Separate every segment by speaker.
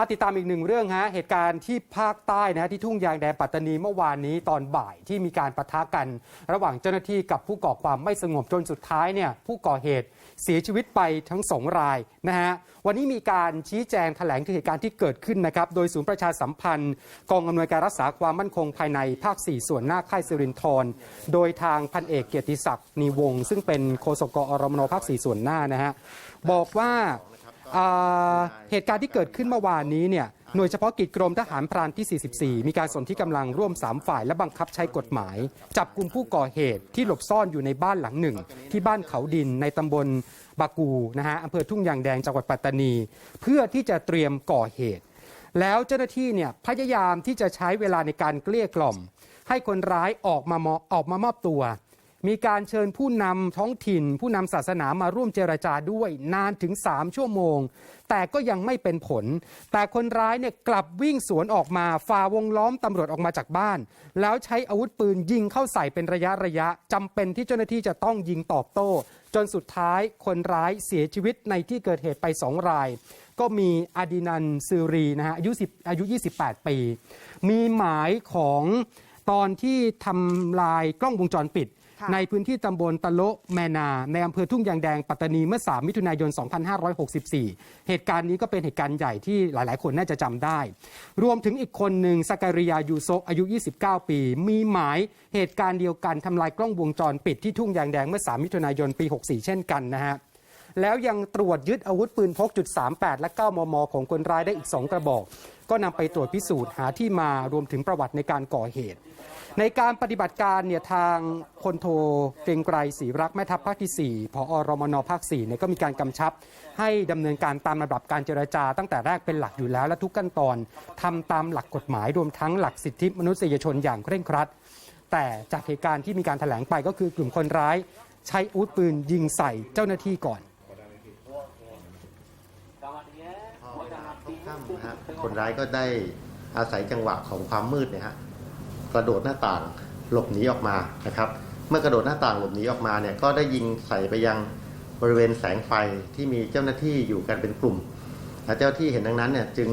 Speaker 1: มาติดตามอีกหนึ่งเรื่องฮะเหตุการณ์ที่ภาคใต้นะฮะที่ทุ่งยางแดงปัตตานีเมื่อวานนี้ตอนบ่ายที่มีการปะทะกัน ระหว่างเจ้าหน้าที่กับผู้ก่อความไม่สงบจนสุดท้ายเนี่ยผู้ก่อเหตุเสียชีวิตไปทั้งสองรายนะฮะวันนี้มีการชี้แจงแถลงถึงเหตุการณ์ที่เกิดขึ้นนะครับโดยศูนย์ประชาสัมพันธ์ กองอำนวยการรักษาความมั่นคงภายในภาค 4 ส่วนหน้าค่ายสิรินทรโดยทางพันเอกเกียรติศักดิ์นีวงศ์ซึ่งเป็นโฆษกอรมนภาค 4 ส่วนหน้านะฮะบอกว่า เหตุการณ์ที่เกิดขึ้นเมื่อวานนี้เนี่ยหน่วยเฉพาะกิจกรมทหารพรานที่ 44 มีการสนที่กำลังร่วม 3 ฝ่ายและบังคับใช้กฎหมาย จับกลุ่มผู้ก่อเหตุที่หลบซ่อนอยู่ในบ้านหลังหนึ่ง ที่บ้านเขาดินในตำบลบากูนะฮะอำเภอทุ่งยางแดงจังหวัดปัตตานี เพื่อที่จะเตรียมก่อเหตุ แล้วเจ้าหน้าที่เนี่ยพยายามที่จะใช้เวลาในการเกลี้ยกล่อม ให้คนร้ายออกมามอออกมามอบตัว มีการเชิญผู้นำท้องถิ่น ผู้นำศาสนามาร่วมเจรจาด้วยนานถึง 3 ชั่วโมง แต่ก็ยังไม่เป็นผล แต่คนร้ายเนี่ยกลับวิ่งสวนออกมาฝ่าวงล้อมตำรวจออกมาจากบ้าน แล้วใช้อาวุธปืนยิงเข้าใส่เป็นระยะระยะจำเป็นที่เจ้าหน้าที่จะต้องยิงตอบโต้ จนสุดท้ายคนร้ายเสียชีวิตในที่เกิดเหตุไปสองราย ก็มีอดินันซูรีนะฮะอายุ10อายุ 28 ปี มีหมายของตอนที่ทำลายกล้องวงจรปิด ในพื้นที่ตำบลตะโละแมนา ในอำเภอทุ่งยางแดงปัตตานีเมื่อ 3 มิถุนายน 2564 เหตุการณ์นี้ก็เป็นเหตุการณ์ใหญ่ที่หลาย ๆ คนน่าจะจำได้ รวมถึงอีกคนหนึ่งสการิยายูโซอายุ 29 ปี มีหมายเหตุการณ์เดียวกันทำลายกล้องวงจรปิดที่ทุ่งยางแดงเมื่อ 3 มิถุนายนปี 64 เช่นกันนะฮะ แล้วยังตรวจยึดอาวุธปืนพกจุด38 และ 9 มม ของคนร้ายได้อีก 2 กระบอก ก็นำไปตรวจพิสูจน์หาที่มารวมถึงประวัติในการก่อเหตุ ในการปฏิบัติการเนี่ยทางพลโทเกรงไกรศรีรักแม่ทัพภาคที่ 4ผอรมนภาค4เนี่ยก็มีการกำชับ ให้ดำเนินการตามระดับการเจรจา ตั้งแต่แรกเป็นหลักอยู่แล้วและทุกขั้นตอนทำตามหลักกฎหมายรวมทั้งหลักสิทธิมนุษยชนอย่างเคร่งครัด แต่จากเหตุการณ์ที่มีการแถลงไปก็คือกลุ่มคนร้าย ใช้อาวุธปืนยิงใส่เจ้าหน้าที่ก่อน
Speaker 2: ค่ำนะฮะคนร้ายก็ได้อาศัยจังหวะของความมืดเนี่ยฮะกระโดดหน้าต่างหลบหนีออกมานะครับ เมื่อกระโดดหน้าต่างหลบหนีออกมาเนี่ยก็ได้ยิงใส่ไปยังบริเวณแสงไฟที่มีเจ้าหน้าที่อยู่กันเป็นกลุ่มและเจ้าที่เห็นดังนั้นเนี่ยจึง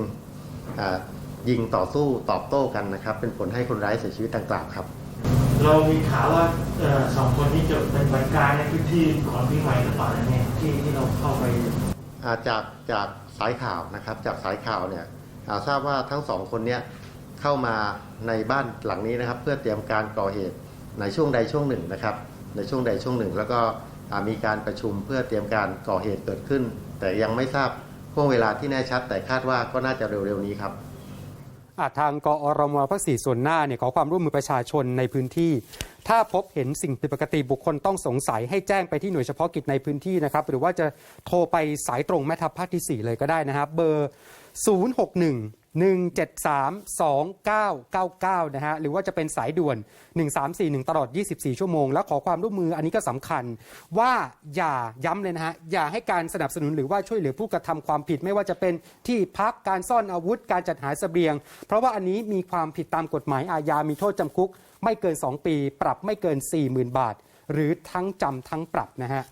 Speaker 2: ยิงต่อสู้ตอบโต้กันนะครับ เป็นผลให้คนร้ายเสียชีวิตดังกล่าวครับ
Speaker 3: เรามีข่าวว่าสองคนที่จะเป็นบริการในพื้นที่ก่อนปีใหม่หรือเปล่าเนี่ยที่ที่เราเข้าไป
Speaker 2: จากจากสายข่าวนะครับจากสายข่าวเนี่ยาทราบว่าทั้งสองคนเนี้เข้ามาในบ้านหลังนี้นะครับ เพื่อเตรียมการก่อเหตุในช่วงใดช่วงหนึ่งนะครับ ในช่วงใดช่วงหนึ่ง แล้วก็มีการประชุมเพื่อเตรียมการก่อเหตุเกิดขึ้น แต่ยังไม่ทราบห่วงเวลาที่แน่ชัด แต่คาดว่าก็น่าจะเร็วๆนี้ครับ
Speaker 1: ทางกอรมภาคสี่ส่วนหน้าเนี่ยขอความร่วมมือประชาชนในพื้นที่ ถ้าพบเห็นสิ่งผิดปกติบุคคลต้องสงสัยให้แจ้งไปที่หน่วยเฉพาะกิจในพื้นที่นะครับหรือว่าจะโทรไปสายตรงแม่ทัพภาคที่ 4 เลยก็ได้นะครับเบอร์ 061 173 2999 นะฮะ หรือว่าจะเป็นสายด่วน 1341 ตลอด 24 ชั่วโมง แล้วขอความร่วมมืออันนี้ก็สำคัญ ว่าอย่าย้ำเลยนะฮะ อย่าให้การสนับสนุนหรือว่าช่วยเหลือผู้กระทำความผิดไม่ว่าจะเป็นที่พักการซ่อนอาวุธการจัดหาเสบียง เพราะว่าอันนี้มีความผิดตามกฎหมายอาญา มีโทษจำคุก ไม่เกิน 2 ปี ปรับไม่เกิน 40,000 บาท หรือทั้งจำทั้งปรับนะฮะ